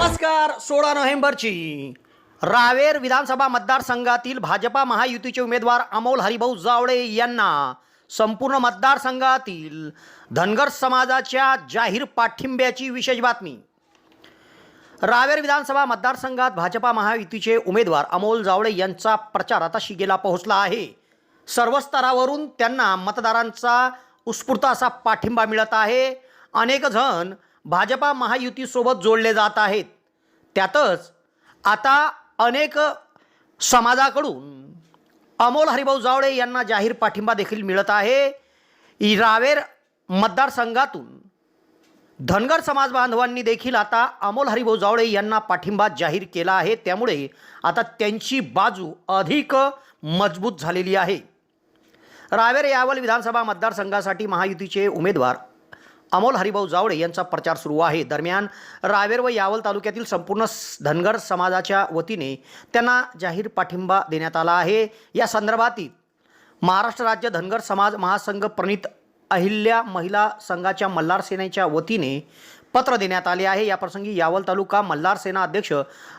नमस्कार सोळा नोव्हेंबरची. रावेर विधानसभा मतदारसंघातील भाजपा महायुतीचे उमेदवार अमोल हरिभाऊ जावळे यांना संपूर्ण मतदारसंघातील धनगर समाजाच्या जाहीर पाठिंब्याची विशेष बातमी. रावेर विधानसभा मतदारसंघात भाजपा महायुतीचे उमेदवार अमोल जावळे यांचा प्रचार आता शिगेला पोहोचला आहे. सर्व स्तरावरून त्यांना मतदारांचा उत्स्फूर्त असा पाठिंबा मिळत आहे. अनेक जण भाजपा महायुतीसोबत जोडले जात आहेत. त्यातच आता अनेक समाजाकडून अमोल हरिभाऊ जावळे यांना जाहीर पाठिंबा देखील मिळत आहे. रावेर मतदारसंघातून धनगर समाज बांधवांनी देखील आता अमोल हरिभाऊ जावळे यांना पाठिंबा जाहीर केला आहे. त्यामुळे आता त्यांची बाजू अधिक मजबूत झालेली आहे. रावेर यावल विधानसभा मतदारसंघासाठी महायुतीचे उमेदवार अमोल हरिभाऊ जावळे यांचा प्रचार सुरू आहे. दरम्यान रावेर व यावल तालुक्यातील संपूर्ण धनगर समाजाच्या वतीने त्यांना जाहीर पाठिंबा देण्यात आला आहे. या संदर्भातील महाराष्ट्र राज्य धनगर समाज महासंघ प्रणित अहिल्या महिला संघाच्या मल्हार सेनेच्या वतीने पत्र देण्यात आले आहे. याप्रसंगी यावल तालुका मल्हार सेना अध्यक्ष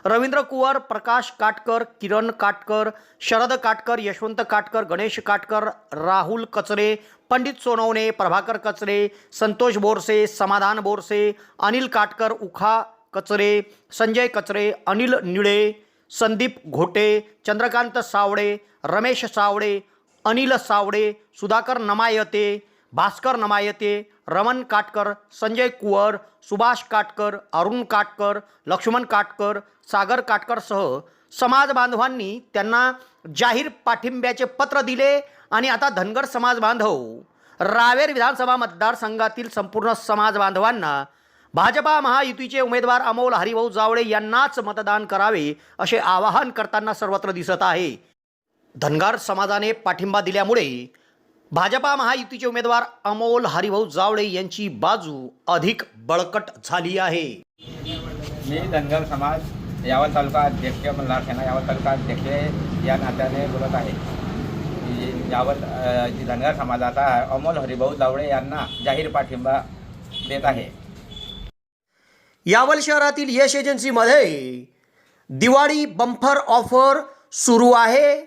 रवींद्र कुवर प्रकाश काटकर किरण काटकर शरद काटकर यशवंत काटकर गणेश काटकर राहुल कचरे पंडित सोनवणे प्रभाकर कचरे संतोष बोरसे समाधान बोरसे अनिल काटकर उखा कचरे संजय कचरे अनिल निळे संदीप घोटे चंद्रकांत सावळे रमेश सावळे अनिल सावळे सुधाकर नमायते भास्कर नमायते रमण काटकर संजय कुवर सुभाष काटकर अरुण काटकर लक्ष्मण काटकर सागर काटकरसह समाज बांधवांनी त्यांना जाहीर पाठिंब्याचे पत्र दिले आणि आता धनगर समाज बांधव रावेर विधानसभा मतदारसंघातील संपूर्ण समाज बांधवांना भाजपा महायुतीचे उमेदवार अमोल हरिभाऊ जावळे यांनाच मतदान करावे असे आवाहन करताना सर्वत्र दिसत आहे. धनगर समाजाने पाठिंबा दिल्यामुळे भाजपा महायुतीचे उमेदवार अमोल हरिभाऊ जावळे यांची बाजू अधिक बळकट झाली आहे. मी धनगर समाज यावल तालुका अध्यक्ष मल्हार सेना यावल तालुका अध्यक्ष या नात्याने बोलत आहे. यावल जी धनगर समाजाचा अमोल हरिभाऊ जावळे यांना जाहीर पाठिंबा देत आहे. यावल शहरातील यश एजन्सीमध्ये दिवाळी बंपर ऑफर सुरू आहे.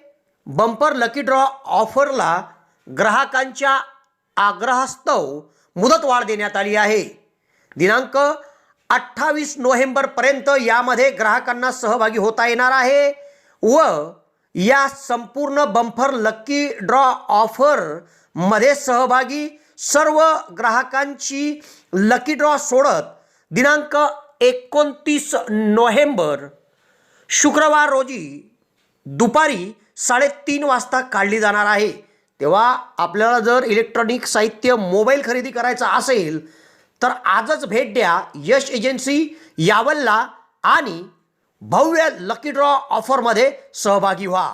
बंपर लकी ड्रॉ ऑफरला ग्राहकांच्या आग्रहास्तव मुदतवाढ देण्यात आली आहे. दिनांक अठ्ठावीस नोव्हेंबरपर्यंत यामध्ये ग्राहकांना सहभागी होता येणार आहे व या संपूर्ण बम्फर लक्की ड्रॉ ऑफरमध्ये सहभागी सर्व ग्राहकांची लकी ड्रॉ सोडत दिनांक एकोणतीस नोव्हेंबर शुक्रवार रोजी दुपारी साडेतीन वाजता काढली जाणार आहे. तेव्हा आपल्याला जर इलेक्ट्रॉनिक साहित्य मोबाईल खरेदी करायचा असेल तर आजच भेट द्या यश एजन्सी यावलला आणि भव्य लकी ड्रॉ ऑफरमध्ये सहभागी व्हा.